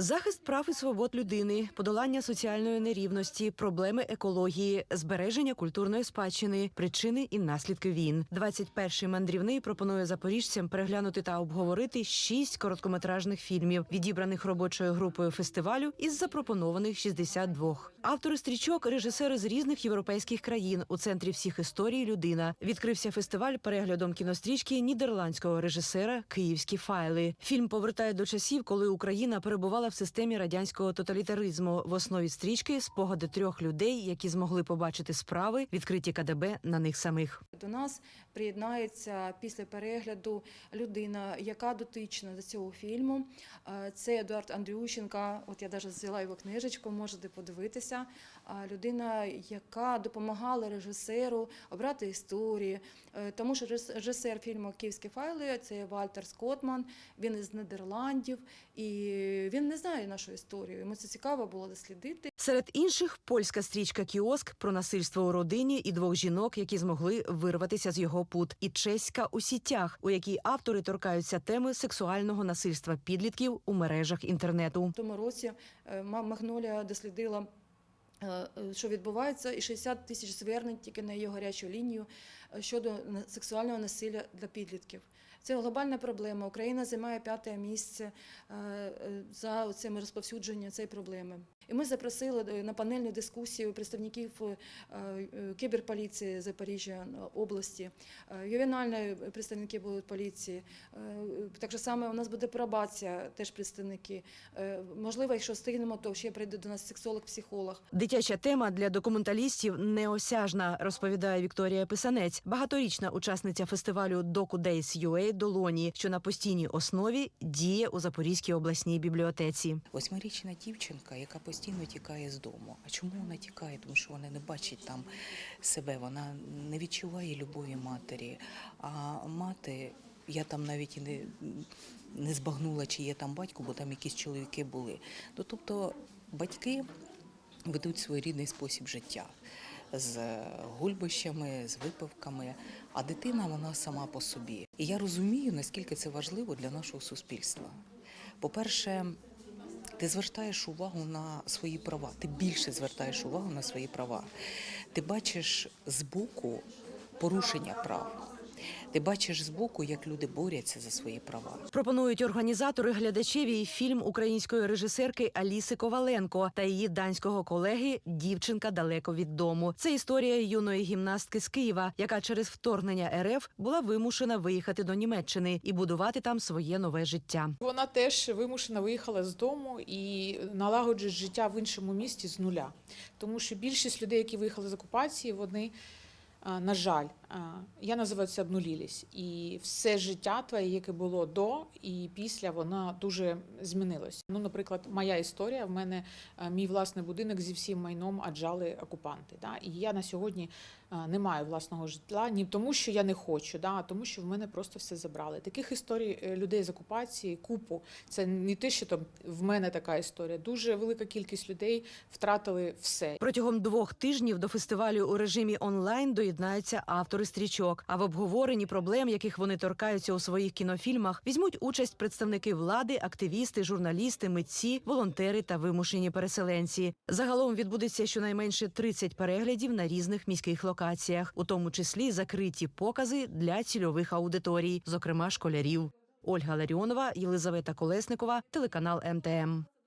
Захист прав і свобод людини, подолання соціальної нерівності, проблеми екології, збереження культурної спадщини, причини і наслідки війн. 21-й мандрівний пропонує запоріжцям переглянути та обговорити шість короткометражних фільмів, відібраних робочою групою фестивалю із запропонованих 62. Автори стрічок режисери з різних європейських країн у центрі всіх історій людина. Відкрився фестиваль переглядом кінострічки нідерландського режисера Київські файли. Фільм повертає до часів, коли Україна перебувала в системі радянського тоталітаризму. В основі стрічки спогади трьох людей, які змогли побачити справи, відкриті КДБ на них самих. До нас приєднається після перегляду людина, яка дотична до цього фільму. Е, Це Едуард Андрющенка. От я навіть взяла його книжечку, можете подивитися. А Людина, яка допомагала режисеру обрати історії. Е, Тому що режисер фільму Київські файли це Вальтер Скотман. Він із Нідерландів, і він не знає нашу історію. Йому це цікаво було дослідити. Серед інших польська стрічка Кіоск про насильство у родині і двох жінок, які змогли вирватися з його пут, і чеська у сітях, у якій автори торкаються теми сексуального насильства підлітків у мережах інтернету. В тому році е, Ма- Магнолія дослідила. е, е, Що відбувається, і 60 тисяч звернень тільки на її гарячу лінію щодо сексуального насилля для підлітків. Це глобальна проблема. Україна займає п'яте місце е, е, за цим розповсюдженням цієї проблеми. І ми запросили е, на панельну дискусію представників кіберполіції Запоріжжя області, ювенальної представники будуть поліції. Так же саме у нас буде пробація, теж представники. Можливо, якщо встигнемо, то ще прийде до нас сексолог-психолог. Дитяча тема для документалістів неосяжна, розповідає Вікторія Писанець, багаторічна учасниця фестивалю Docu Days UA Долоні, що на постійній основі діє у Запорізькій обласній бібліотеці. Восьмирічна дівчинка, яка постійно тікає з дому. А чому вона тікає? Тому що вона не бачить там себе, вона не відчуває любові матері. А мати, я там навіть і не, не збагнула, чи є там батько, бо там якісь чоловіки були. Ну, тобто батьки ведуть своєрідний спосіб життя з гульбищами, з випивками, а дитина вона сама по собі. І я розумію, наскільки це важливо для нашого суспільства. По-перше, ти звертаєш увагу на свої права, ти більше звертаєш увагу на свої права. Ти бачиш збоку порушення прав. Ти бачиш збоку, як люди борються за свої права. Пропонують організатори глядачеві фільм української режисерки Аліси Коваленко та її данського колеги Дівчинка далеко від дому. Це історія юної гімнастки з Києва, яка через вторгнення РФ була вимушена виїхати до Німеччини і будувати там своє нове життя. Вона теж вимушена виїхала з дому і налагоджує життя в іншому місті з нуля. Тому що більшість людей, які виїхали з окупації, вони, на жаль, я називаю це обнулілись. І все життя твоє, яке було до і після, воно дуже змінилось. Ну, наприклад, моя історія. В мене мій власний будинок зі всім майном аджали окупанти. Да? І я на сьогодні не маю власного житла, ні тому, що я не хочу, да, а тому, що в мене просто все забрали. Таких історій е, людей з окупації купу. Це не те, що там в мене така історія. Дуже велика кількість людей втратили все. Протягом двох тижнів до фестивалю у режимі онлайн доєднаються автори стрічок. А в обговоренні проблем, яких вони торкаються у своїх кінофільмах, візьмуть участь представники влади, активісти, журналісти, митці, волонтери та вимушені переселенці. Загалом відбудеться щонайменше 30 переглядів на різних міських локаціях, у тому числі закриті покази для цільових аудиторій, зокрема школярів. Ольга Ларіонова, Єлизавета Колесникова, телеканал МТМ.